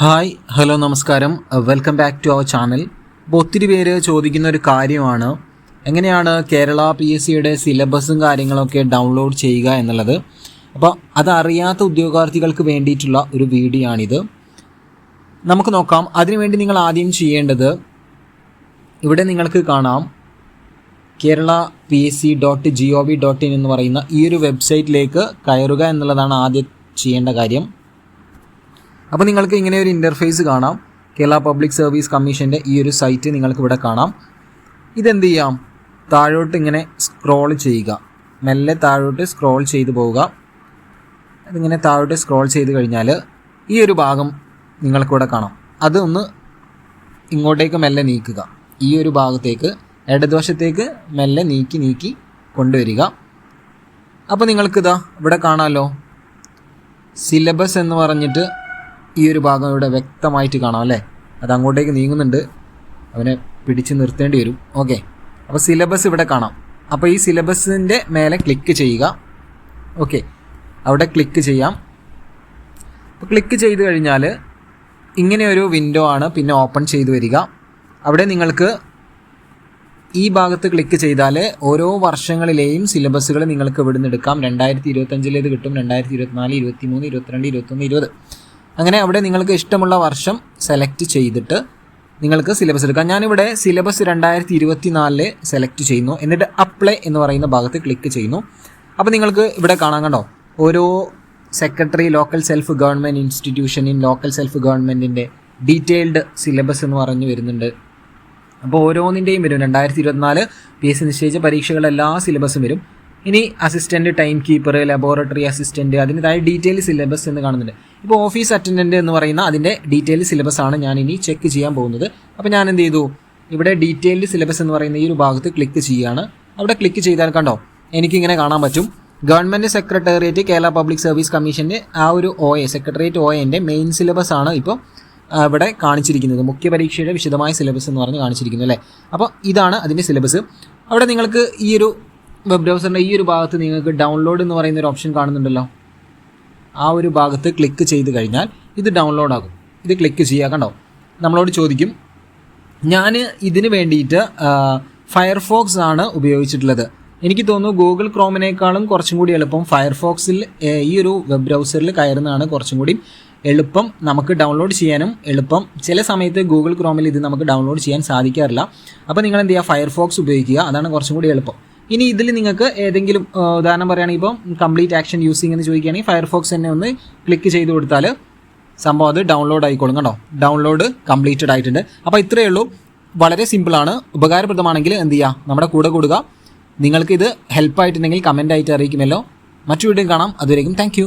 Hi hello നമസ്കാരം. Welcome back to our channel. അപ്പോൾ ഒത്തിരി പേര് ചോദിക്കുന്ന ഒരു കാര്യമാണ്. എങ്ങനെയാണ് കേരള പി എസ് സിയുടെ സിലബസും കാര്യങ്ങളൊക്കെ ഡൗൺലോഡ് ചെയ്യുക എന്നുള്ളത്? അപ്പോൾ അതറിയാത്ത ഉദ്യോഗാർത്ഥികൾക്ക് വേണ്ടിയിട്ടുള്ള ഒരു വീഡിയോ ആണിത് നമുക്ക് നോക്കാം. അതിനുവേണ്ടി നിങ്ങൾ ആദ്യം ചെയ്യേണ്ടത് ഇവിടെ നിങ്ങൾക്ക് കാണാം. Kerala P S C dot G O V dot in എന്ന് പറയുന്ന ഈ ഒരു വെബ്സൈറ്റിലേക്ക് കയറുക എന്നുള്ളതാണ് ആദ്യം ചെയ്യേണ്ട കാര്യം. അപ്പോൾ നിങ്ങൾക്ക് ഇങ്ങനെ ഒരു ഇന്റർഫേസ് കാണാം. കേരള പബ്ലിക് സർവീസ് കമ്മീഷന്റെ ഈ ഒരു സൈറ്റ് നിങ്ങൾക്ക് ഇവിടെ കാണാം. ഇതെന്ത് ചെയ്യാം? താഴോട്ട് ഇങ്ങനെ സ്ക്രോൾ ചെയ്യുക. മെല്ലെ താഴോട്ട് സ്ക്രോൾ ചെയ്തു പോവുക. അതിങ്ങനെ താഴോട്ട് സ്ക്രോൾ ചെയ്ത് കഴിഞ്ഞാൽ ഈ ഒരു ഭാഗം നിങ്ങൾക്കിവിടെ കാണാം. അതൊന്ന് ഇങ്ങോട്ടേക്ക് മെല്ലെ നീക്കുക. ഈ ഒരു ഭാഗത്തേക്ക് ഇടതുവശത്തേക്ക് മെല്ലെ നീക്കി നീക്കി കൊണ്ടുവരിക. അപ്പോൾ നിങ്ങൾക്കിതാ ഇവിടെ കാണാമല്ലോ സിലബസ് എന്ന് പറഞ്ഞിട്ട് ഈ ഒരു ഭാഗം ഇവിടെ വ്യക്തമായിട്ട് കാണാം അല്ലേ? അത് അങ്ങോട്ടേക്ക് നീങ്ങുന്നുണ്ട്. അവനെ പിടിച്ച് നിർത്തേണ്ടി വരും. ഓക്കെ. അപ്പോൾ സിലബസ് ഇവിടെ കാണാം. അപ്പോൾ ഈ സിലബസിന്റെ മേലെ ക്ലിക്ക് ചെയ്യുക. ഓക്കെ. അവിടെ ക്ലിക്ക് ചെയ്യാം. അപ്പോൾ ക്ലിക്ക് ചെയ്ത് കഴിഞ്ഞാൽ ഇങ്ങനെ ഒരു വിൻഡോ ആണ് പിന്നെ ഓപ്പൺ ചെയ്ത് വരിക. അവിടെ നിങ്ങൾക്ക് ഈ ഭാഗത്ത് ക്ലിക്ക് ചെയ്താൽ ഓരോ വർഷങ്ങളിലെയും സിലബസുകൾ നിങ്ങൾക്ക് ഇവിടുന്ന് എടുക്കാം. രണ്ടായിരത്തി ഇരുപത്തഞ്ചിലേത് കിട്ടും. രണ്ടായിരത്തി ഇരുപത്തിനാല് ഇരുപത്തി മൂന്ന് ഇരുപത്തിരണ്ട് ഇരുപത്തൊന്ന് ഇരുപത്. അങ്ങനെ അവിടെ നിങ്ങൾക്ക് ഇഷ്ടമുള്ള വർഷം സെലക്ട് ചെയ്തിട്ട് നിങ്ങൾക്ക് സിലബസ് എടുക്കാം. ഞാനിവിടെ സിലബസ് രണ്ടായിരത്തി ഇരുപത്തി നാലിൽ സെലക്ട് ചെയ്യുന്നു. എന്നിട്ട് അപ്ലൈ എന്ന് പറയുന്ന ഭാഗത്ത് ക്ലിക്ക് ചെയ്യുന്നു. അപ്പോൾ നിങ്ങൾക്ക് ഇവിടെ കാണാൻ കണ്ടോ? ഓരോ secretary local self government institution in local self ഗവൺമെന്റിന്റെ ഡീറ്റെയിൽഡ് സിലബസ് എന്ന് പറഞ്ഞു വരുന്നുണ്ട്. അപ്പോൾ ഓരോന്നിന്റെയും വരും. രണ്ടായിരത്തി ഇരുപത്തിനാല് പി എസ് സി നിശ്ചയിച്ച പരീക്ഷകളുടെ എല്ലാ സിലബസും വരും. ഇനി assistant time keeper laboratory assistant അതിന്റെതായ ഡീറ്റെയിൽ സിലബസ് എന്ന് കാണുന്നുണ്ട്. ഇപ്പോൾ ഓഫീസ് അറ്റൻഡന്റ് എന്ന് പറയുന്ന അതിന്റെ ഡീറ്റെയിൽ സിലബസ് ആണ് ഞാൻ ഇനി ചെക്ക് ചെയ്യാൻ പോകുന്നത്. അപ്പോൾ ഞാൻ എന്ത് ചെയ്തു? ഇവിടെ ഡീറ്റെയിൽഡ് സിലബസ് എന്ന് പറയുന്ന ഈ ഒരു ഭാഗത്ത് ക്ലിക്ക് ചെയ്യുകയാണ്. അവിടെ ക്ലിക്ക് ചെയ്താൽ കണ്ടോ? എനിക്കിങ്ങനെ കാണാൻ പറ്റും. Government secretariat Kerala public service കമ്മീഷന്റെ ആ ഒരു ഒ എ സെക്രട്ടേറിയറ്റ് ഒ എന്റെ മെയിൻ സിലബസ് ആണ് ഇപ്പോൾ ഇവിടെ കാണിച്ചിരിക്കുന്നത്. മുഖ്യ പരീക്ഷയുടെ വിശദമായ സിലബസ് എന്ന് പറഞ്ഞ് കാണിച്ചിരിക്കുന്നു അല്ലേ? അപ്പോൾ ഇതാണ് അതിന്റെ സിലബസ് അവിടെ നിങ്ങൾക്ക് ഈ ഒരു വെബ് ബ്രൗസറിന്റെ ഈ ഒരു ഭാഗത്ത് നിങ്ങൾക്ക് ഡൗൺലോഡ് എന്ന് പറയുന്ന ഒരു ഓപ്ഷൻ കാണുന്നുണ്ടല്ലോ. ആ ഒരു ഭാഗത്ത് ക്ലിക്ക് ചെയ്ത് കഴിഞ്ഞാൽ ഇത് ഡൗൺലോഡ് ആകും. ഇത് ക്ലിക്ക് ചെയ്യുക കണ്ടോ? നമ്മളോട് ചോദിക്കും ഞാൻ ഇതിന് വേണ്ടിയിട്ട് ഫയർഫോക്സ് ആണ് ഉപയോഗിച്ചിട്ടുള്ളത്. എനിക്ക് തോന്നുന്നു ഗൂഗിൾ ക്രോമിനേക്കാളും കുറച്ചും കൂടി എളുപ്പം ഫയർഫോക്സിൽ ഈ ഒരു വെബ് ബ്രൗസറിൽ കയറുന്നതാണ് കുറച്ചും കൂടി എളുപ്പം നമുക്ക് ഡൗൺലോഡ് ചെയ്യാനും എളുപ്പം. ചില സമയത്ത് ഗൂഗിൾ ക്രോമിൽ ഇത് നമുക്ക് ഡൗൺലോഡ് ചെയ്യാൻ സാധിക്കാറില്ല. അപ്പോൾ നിങ്ങൾ എന്ത് ചെയ്യുക ഫയർഫോക്സ് ഉപയോഗിക്കുക. അതാണ് കുറച്ചും കൂടി എളുപ്പം. ഇനി ഇതിൽ നിങ്ങൾക്ക് ഏതെങ്കിലും ഉദാഹരണം പറയുകയാണെങ്കിൽ ഇപ്പം കംപ്ലീറ്റ് ആക്ഷൻ യൂസിങ് എന്ന് ചോദിക്കുകയാണെങ്കിൽ ഫയർഫോക്സ് തന്നെ ഒന്ന് ക്ലിക്ക് ചെയ്ത് കൊടുത്താൽ സംഭവം അത് ഡൗൺലോഡ് ആയിക്കോളും കേട്ടോ ഡൗൺലോഡ് കംപ്ലീറ്റഡ് ആയിട്ടുണ്ട്. അപ്പോൾ ഇത്രയേ ഉള്ളൂ. വളരെ സിമ്പിളാണ് ഉപകാരപ്രദമാണെങ്കിൽ എന്ത് ചെയ്യുക? നമ്മുടെ കൂടെ കൂടുക. നിങ്ങൾക്ക് ഇത് ഹെൽപ്പ് ആയിട്ടുണ്ടെങ്കിൽ കമന്റ് ആയിട്ട് അറിയിക്കുമല്ലോ. മറ്റു വീഡിയോ കാണാം. അതുവരേക്കും താങ്ക്